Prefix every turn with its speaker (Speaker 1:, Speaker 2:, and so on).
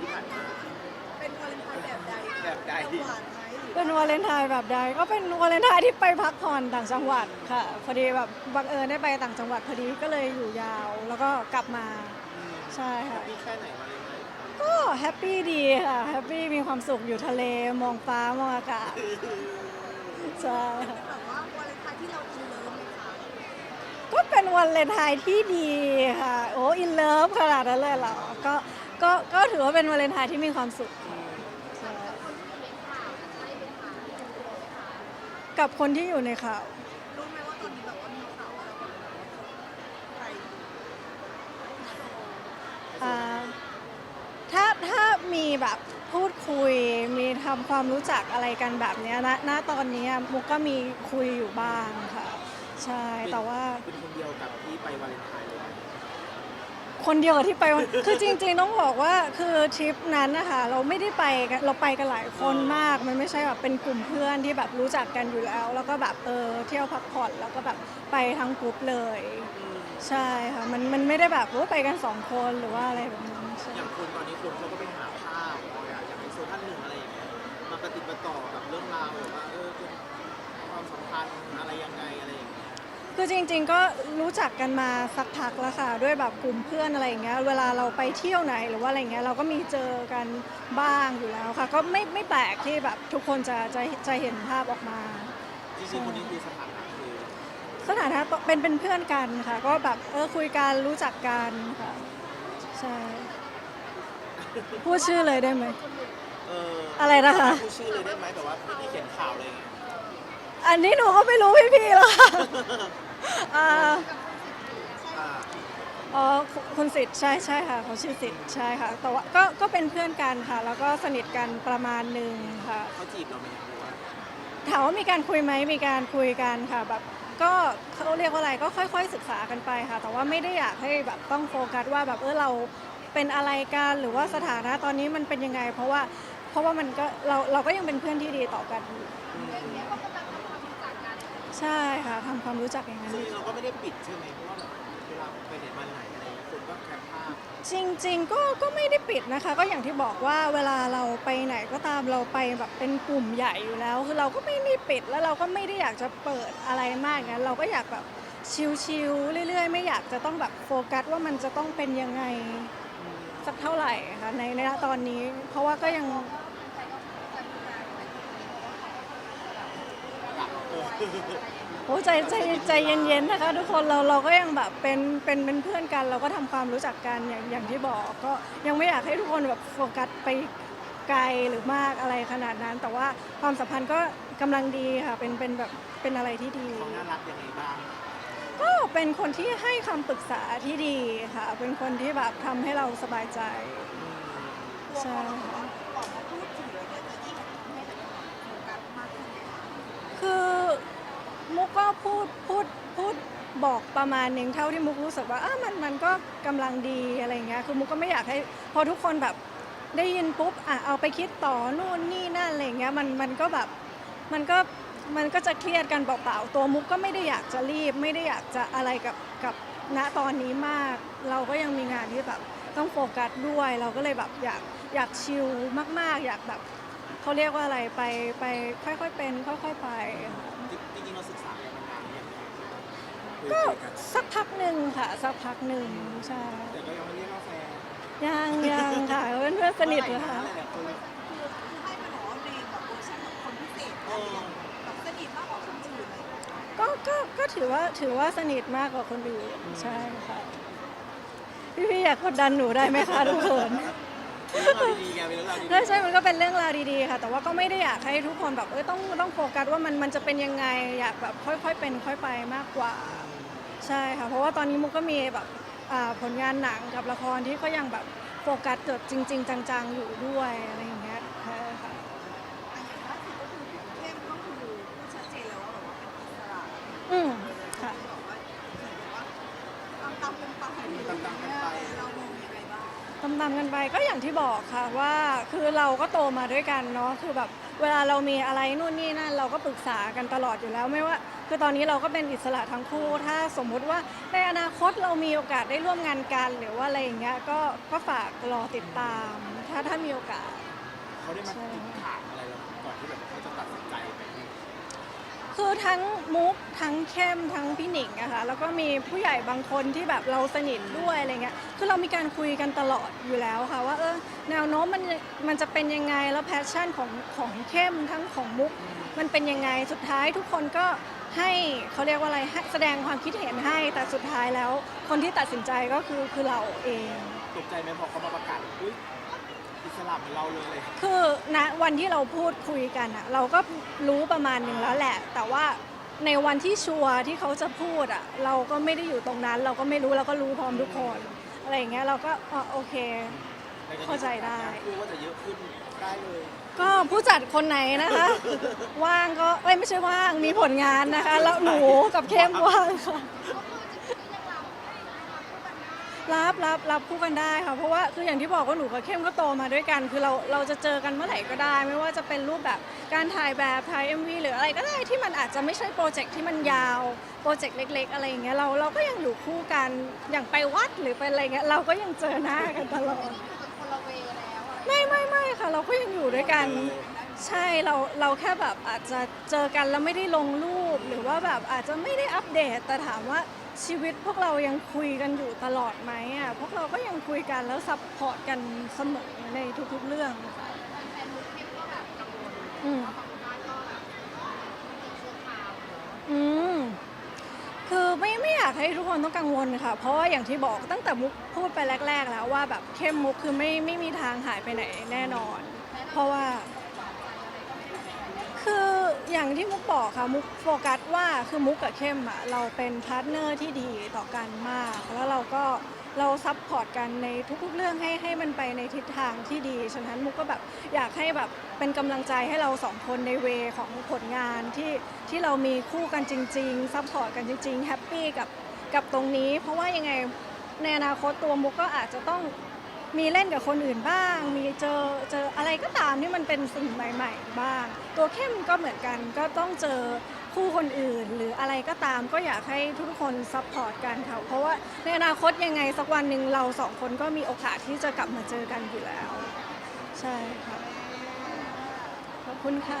Speaker 1: ที่ผ่านมา
Speaker 2: เป็นวาเลนไทน์แบบใด
Speaker 1: แบบใด
Speaker 2: หวานไหมหรือ
Speaker 3: เป็นวาเลนไทน์แบบใดก็เป็นวาเลนไทน์ที่ไปพักผ่อนต่างจังหวัดค่ะ พอดีแบบบังเอิญได้ไปต่างจังหวัดพอดีก็เลยอยู่ยาว แล้วก็กลับมาใช่ค่ะ
Speaker 1: พี่แค่ไหนมาเลยไหม
Speaker 3: ก็แฮปปี้ดีค่ะแฮปปี้มีความสุขอยู่ทะเลมองฟ้ามองอากาศใช่ค่ะ
Speaker 2: แบบว่าวาเลนไทน์ที่เราอินเลิฟไหมคะ
Speaker 3: ก็เป็นวาเลนไทน์ที่ดีค่ะ โอ้อินเลิฟขนาดนั้นเลยเหรอ ก็ ก็ก็ถือว่าเป็นวาเลนไทน์ที่มีความสุขใช่กับคนที่อยู่ในข่าว
Speaker 2: รู้ไหมว่าตอนนี้แบบว่ามีข่าวว่าเราแบบใคร
Speaker 3: อ่าถ้าถ้ามีแบบพูดคุยมีทำความรู้จักอะไรกันแบบเนี้ยนะณตอนนี้มุกก็มีคุยอยู่บ้างค่ะ ใช่แต่ว่า
Speaker 1: เป็นคนเดียวกับที่ไปวาเลนไทน์เลยไหม
Speaker 3: คนเดียวกับที่ไปวันคือจริงๆต้องบอกว่าคือทริปนั้นนะคะเราไม่ได้ไปกันเราไปกันหลายคนมาก มันไม่ใช่แบบเป็นกลุ่มเพื่อนที่แบบรู้จักกันอยู่แล้ว แล้วก็แบบเออเที่ยวพักผ่อนแล้วก็แบบไปทั้งกลุ่มเลย ใช่ค่ะมันมันไม่ได้แบบว่าไปกันสองคนหรือว่าอะไรแบบนั้นใช่
Speaker 1: อย่างคนตอนนี้คนเขาก็ไปหาภาพอย่างในโซนท่านหนึ่งอะไรอย่างเงี้ยมาปฏิดประต่อกับเรื่องราวแบบว่าเออเป็นความสัมพันธ์
Speaker 3: คือจริงๆก็รู้จักกันมาสักพักแล้วค่ะ ด้วยแบบกลุ่มเพื่อนอะไรอย่างเงี้ยเวลาเราไปเที่ยวไหนหรือว่าอะไรเงี้ยเราก็มีเจอกันบ้างอยู่แล้วค่ะ ก็ไม่ไม่แปลกที่แบบทุกคนจะจะจะเห็นภาพออกมา
Speaker 1: จริงๆคนนี้คือสถานะคือ
Speaker 3: สถานะเป็นเป็นเพื่อนกันค่ะ ก็แบบเออคุยกันรู้จักกันค่ะใช่พูดชื่อเลยได้ไหม
Speaker 1: เออ
Speaker 3: อะไรนะคะ
Speaker 1: พูดชื่อเลยได้ไหมแบบว่าที่เขียนข่าวอะไรอย่างเงี้ย
Speaker 3: อันนี้หนูก็ไม่รู้พี่ๆแล้วค่ะ อ่า
Speaker 1: อ่า
Speaker 3: อ๋อคุณคุณสิทธิ์ใช่ใช่ค่ะเขาชื่อสิทธิ์ใช่ค่ะ แต่ว่าก็ก็เป็นเพื่อนกันค่ะ แล้วก็สนิทกันประมาณหนึ่งค่ะ
Speaker 1: เขาจีบเราไหมหรือว่า
Speaker 3: ถามว่ามีการคุยไหมมีการคุยกันค่ะแบบก็เขาเรียกว่าอะไรก็ค่อย ๆ ศึกษากันไปค่ะ แต่ว่าไม่ได้อยากให้แบบต้องโฟกัสว่าแบบเออเราเป็นอะไรกันหรือว่าสถานะตอนนี้มันเป็นยังไง เพราะว่าเพราะว่ามันก็เราเราก็ยังเป็นเพื่อนที่ดีต่อกันอยู่ ใช่ค่ะทำความรู้จักอย่างนั้น
Speaker 1: ซึ่งเราก็ไม่ได้ปิดใช่ไหมเพราะว่าแบบเวลาไปไหนมาไหนอะไรอย่างเงี้ยคนก็แคปภาพ
Speaker 3: จริงๆก็ก็ไม่ได้ปิดนะคะ ก็อย่างที่บอกว่าเวลาเราไปไหนก็ตามเราไปแบบเป็นกลุ่มใหญ่อยู่แล้ว คือเราก็ไม่ได้ปิดแล้วเราก็ไม่ได้อยากจะเปิดอะไรมากงั้นเราก็อยากแบบชิลๆเรื่อยๆ ไม่อยากจะต้องแบบโฟกัสว่ามันจะต้องเป็นยังไงสักเท่าไหร่ค่ะในในตอนนี้ เพราะว่าก็ยัง โอ้ใจใจใจเย็นๆนะคะ ทุกคนเราเราก็ยังแบบเป็นเป็นเป็นเพื่อนกัน เราก็ทำความรู้จักกันอย่างอย่างที่บอกก็ยังไม่อยากให้ทุกคนแบบโฟกัสไปไกลหรือมากอะไรขนาดนั้น แต่ว่าความสัมพันธ์ก็กำลังดีค่ะเป็นเป็นแบบเป็นอะไรที่ดี
Speaker 1: เขาน่ารักยังไงบ้าง
Speaker 3: ก็เป็นคนที่ให้คำปรึกษาที่ดีค่ะ เป็นคนที่แบบทำให้เราสบายใจใช่ค่ะ
Speaker 2: ออกมาพูดถึงแล้วเนี่ยจะยิ่งทำให้แบบโฟกัสมากขึ้นไหมคะ
Speaker 3: คือมุ ก็พูดพูดพูดบอกประมาณหนึ่งเท่าที่มุกรู้สึกว่าอะมันมันก็กำลังดีอะไรเงี้ยคือมุกก็ไม่อยากให้พอทุกคนแบบได้ยินปุ๊บอะเอาไปคิดต่อนู่นนี่นั่นอะไรเงี้ยมันมันก็แบบมันก็มันก็จะเครียดกันเปล่าๆตัวมุกก็ไม่ได้อยากจะรีบ ไม่ได้อยากจะอะไรกับกับณตอนนี้มาก เราก็ยังมีงานที่แบบต้องโฟกัสด้วย เราก็เลยแบบอยากอยากชิลมาก ๆ อยากแบบเขาเรียกว่าอะไรไปไปค่อยๆเป็น ค่อย ๆ ไป
Speaker 1: ง
Speaker 3: ก็
Speaker 1: คุยกัน
Speaker 3: สักพักหนึ่งค่ะ สักพักหนึ่งใช่
Speaker 1: แต่ก็ยังไม่เรียกว่าแฟน
Speaker 3: ยังยังค่ะเป็นเพื่อนสนิท
Speaker 1: เท่า
Speaker 3: นะ
Speaker 1: ไหร่
Speaker 3: คะ
Speaker 1: หลายๆคน
Speaker 2: คือคือให้มันบอกว่าในแบบเวอร์ชันแบบคนพิเศษอะไรอย่างเงี้ยแบบสนิทมากกว่าคนอื่นอะไรอย่างเงี้ย
Speaker 3: ก็ก็ก็ถือว่าถือว่าสนิทมากกว่าคนอื่นใช่ค่ะ พี่พี่ๆอยากกดดันหนูได้ไหมคะทุกคน
Speaker 1: เป็นเรื่องราวดีๆไงเป็นเรื่องราวดี
Speaker 3: ใช่ใช่มันก็เป็นเรื่องราวดีๆค่ะ แต่ว่าก็ไม่ได้อยากให้ทุกคนแบบเออต้องต้องโฟกัสว่ามันมันจะเป็นยังไง อยากแบบค่อยๆเป็นค่อยไปมากกว่า ใช่ค่ะ เพราะว่าตอนนี้มุกก็มีแบบอ่าผลงานหนังกับละครที่ก็ยังแบบโฟกัสเกิดจริง ๆ จังๆ อยู่ด้วยอะไรอย่างเงี้ยใช่ค่ะ
Speaker 2: อันอย่างล่าสุดก็คือเข้มก็คือพูดชัดเจนแล้วว่าแบบว่าเป็นอิสระ
Speaker 3: อืมค่ะ
Speaker 2: แบบว่าเหมือนแบบว่าตามตามกันไปเรามองยังไงบ้าง
Speaker 3: ตามๆกันไปก็อย่างที่บอกค่ะว่าคือเราก็โตมาด้วยกันเนาะคือแบบเวลาเรามีอะไรนู่นนี่นั่นเราก็ปรึกษากันตลอดอยู่แล้วไม่ว่า คือตอนนี้เราก็เป็นอิสระทั้งคู่ ถ้าสมมุติว่าในอนาคตเรามีโอกาสได้ร่วมงานกัน หรือว่าอะไรอย่างเงี้ยก็ก็ฝากรอติดตาม ถ้าถ้ามีโอกาส
Speaker 1: เขาได้มาติดถามอะไรเราก่อนที่แบบเขาจะตัดสินใจไป
Speaker 3: คือทั้งมุกทั้งเข้มทั้งพี่หนิงอะค่ะแล้วก็มีผู้ใหญ่บางคนที่แบบเราสนิทด้วยอะไรเงี้ยคือเรามีการคุยกันตลอดอยู่แล้วค่ะว่าเออแนวโน้มมันมันจะเป็นยังไงแล้วแพชชั่นของของเข้มทั้งของมุก มันเป็นยังไงสุดท้ายทุกคนก็ให้เขาเรียกว่าอะไรให้แสดงความคิดเห็นให้แต่สุดท้ายแล้ว คนที่ตัดสินใจก็คือคือเราเอง
Speaker 1: ตกใจไหมพอเขามาประกาศอุ้ย อิสระเหมือนเราเลยเลย
Speaker 3: คือณวันที่เราพูดคุยกันอะเราก็รู้ประมาณหนึ่งแล้วแหละ แต่ว่าในวันที่ชัวร์ที่เขาจะพูดอะเราก็ไม่ได้อยู่ตรงนั้น เราก็ไม่รู้เราก็รู้พร้อมทุกคนอะไรอย่างเงี้ยเราก็อ๋อโอเค เข้าใจได้
Speaker 1: พูดว่าจะเยอะขึ้นได้เลย
Speaker 3: ก็ผู้จัดคนไหนนะคะ ว่างก็เอ้ยไม่ใช่ว่างมีผลงานนะคะ แล้วหนูกับเข้มว่างค่ะ รับรับรับคู่กันได้ค่ะเพราะว่าคืออย่างที่บอกว่าหนูกับเข้มก็โตมาด้วยกัน คือเราเราจะเจอกันเมื่อไหร่ก็ได้ ไม่ว่าจะเป็นรูปแบบการถ่ายแบบถ่าย MV หรืออะไรก็ได้ที่มันอาจจะไม่ใช่โปรเจกต์ที่มันยาวโปรเจกต์เล็ก ๆ อะไรอย่างเงี้ยเราเราก็ยังอยู่คู่กันอย่างไปวัดหรือไปอะไรเงี้ยเราก็ยังเจอหน้ากันตลอดไม่ไม่ไม่ค่ะ เราก็ยังอยู่ด้วยกัน ใช่เราเราแค่แบบอาจจะเจอกันแล้วไม่ได้ลงรูป หรือว่าแบบอาจจะไม่ได้อัปเดตแต่ถามว่า ชีวิตพวกเรายังคุยกันอยู่ตลอดไหมอะพวกเราก็ยังคุยกันแล้วซัพพอร์ตกันเสมอในทุกๆเรื่องค่ะอืมอืมคือไม่ไม่อยากให้ทุกคนต้องกังวลค่ะ เพราะว่าอย่างที่บอกตั้งแต่มุกพูดไปแรก ๆ แล้วว่าแบบเข้มมุกคือไม่ไม่มีทางหายไปไหนแน่นอน เพราะว่า คืออย่างที่มุกบอกค่ะมุกโฟกัสว่าคือมุกกับเข้มอะเราเป็นพาร์ทเนอร์ที่ดีต่อกันมาก แล้วเราก็เราซัพพอร์ตกันในทุกๆเรื่องให้ให้มันไปในทิศทางที่ดี ฉะนั้นมุกก็แบบอยากให้แบบเป็นกำลังใจให้เราสองคนในเวของผลงานที่ที่เรามีคู่กันจริงๆซัพพอร์ตกันจริงๆแฮปปี้กับกับตรงนี้ เพราะว่ายังไงในอนาคตตัวมุกก็อาจจะต้อง มีเล่นกับคนอื่นบ้าง มีเจอเจออะไรก็ตามที่มันเป็นสิ่งใหม่ ๆ บ้าง ตัวเข้มก็เหมือนกันก็ต้องเจอคู่คนอื่น หรืออะไรก็ตามก็อยากให้ทุกคนซัพพอร์ตกันค่ะเพราะว่าในอนาคตยังไงสักวันหนึ่งเราสองคนก็มีโอกาสที่จะกลับมาเจอกันอยู่แล้ว ใช่ค่ะขอบคุณค่ะ